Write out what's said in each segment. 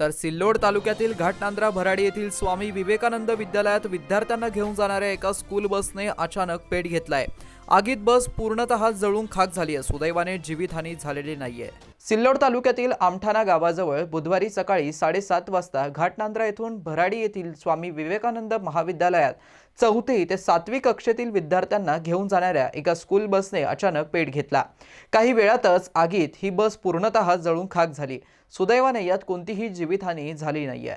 तर सिल्लोड तालुक्यातील घाटनांद्रा भराडी येथील स्वामी विवेकानंद विद्यालयात विद्यार्थ्यांना घेऊन जाणाऱ्या एका स्कूल बसने अचानक पेट घेतलाय. आगीत बस पूर्णतः जळून खाक झाली आहे सुदैवाने जीवितहानी झालेली नाहीये. सिल्लोड तालुक्यातील आमठाणा गावाजवळ बुधवारी सकाळी साडेसात वाजता घाटनांद्रा येथून भराडी येथील स्वामी विवेकानंद महाविद्यालयात चौथी ते सातवी कक्षेतील विद्यार्थ्यांना घेऊन जाणाऱ्या एका स्कूल बसने अचानक पेट घेतला. काही वेळातच आगीत ही बस पूर्णतः जळून खाक झाली. सुदैवाने यात कोणतीही जीवितहानी झाली नाहीये.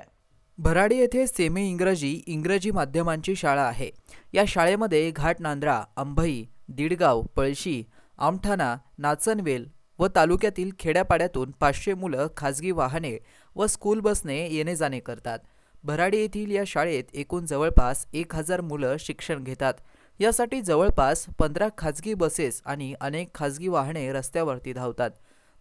भराडी येथे सेमी इंग्रजी इंग्रजी माध्यमांची शाळा आहे. या शाळेमध्ये घाटनांद्रा अंभई दिडगाव पळशी आमठाणा नाचनवेल व तालुक्यातील खेड्यापाड्यातून पाचशे मुलं खाजगी वाहने व स्कूल बसने येणे जाणे करतात. भराडी येथील या शाळेत एकूण जवळपास एक हजार मुलं शिक्षण घेतात. यासाठी जवळपास पंधरा खाजगी बसेस आणि अनेक खाजगी वाहने रस्त्यावरती धावतात.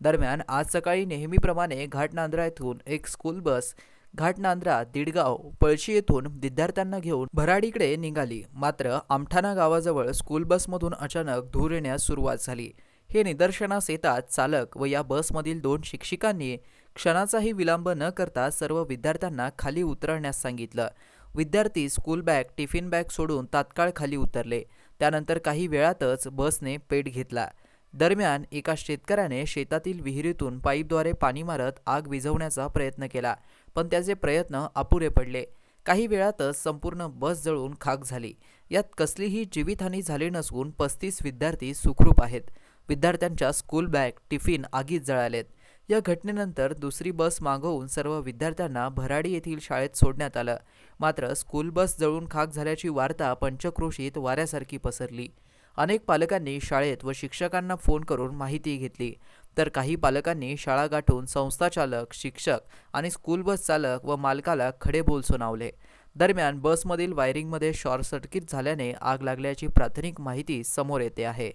दरम्यान आज सकाळी नेहमीप्रमाणे घाटनांद्रा येथून एक स्कूल बस घाटनांद्रा दिडगाव पळशी येथून विद्यार्थ्यांना घेऊन भराडीकडे निघाली. मात्र आमठाणा गावाजवळ स्कूल बसमधून अचानक धूर येण्यास सुरुवात झाली. हे निदर्शनास येतात चालक व या बसमधील दोन शिक्षिकांनी क्षणाचाही विलंब न करता सर्व विद्यार्थ्यांना खाली उतरण्यास सांगितलं. विद्यार्थी स्कूल बॅग टिफिन बॅग सोडून तात्काळ खाली उतरले. त्यानंतर काही वेळातच बसने पेट घेतला. दरम्यान एका शेतकऱ्याने शेतातील विहिरीतून पाईपद्वारे पाणी मारत आग विझवण्याचा प्रयत्न केला पण त्याचे प्रयत्न अपुरे पडले. काही वेळातच संपूर्ण बस जळून खाक झाली. यात कसलीही जीवितहानी झाली नसून पस्तीस विद्यार्थी सुखरूप आहेत. विद्यार्थ्यांच्या स्कूल बॅग टिफिन आगीत जळालेत. या घटनेनंतर दुसरी बस मागवून सर्व विद्यार्थ्यांना भराडी येथील शाळेत सोडण्यात आलं. मात्र स्कूल बस जळून खाक झाल्याची वार्ता पंचक्रोशीत वाऱ्यासारखी पसरली. अनेक पालकांनी शाळेत व शिक्षकांना फोन करून माहिती घेतली. तर काही पालकांनी शाळा गाठून संस्थाचालक शिक्षक आणि स्कूल बस चालक व मालकाला खडे बोल सुनावले. दरम्यान बसमधील वायरिंगमध्ये शॉर्ट सर्किट झाल्याने आग लागल्याची प्राथमिक माहिती समोर येते आहे.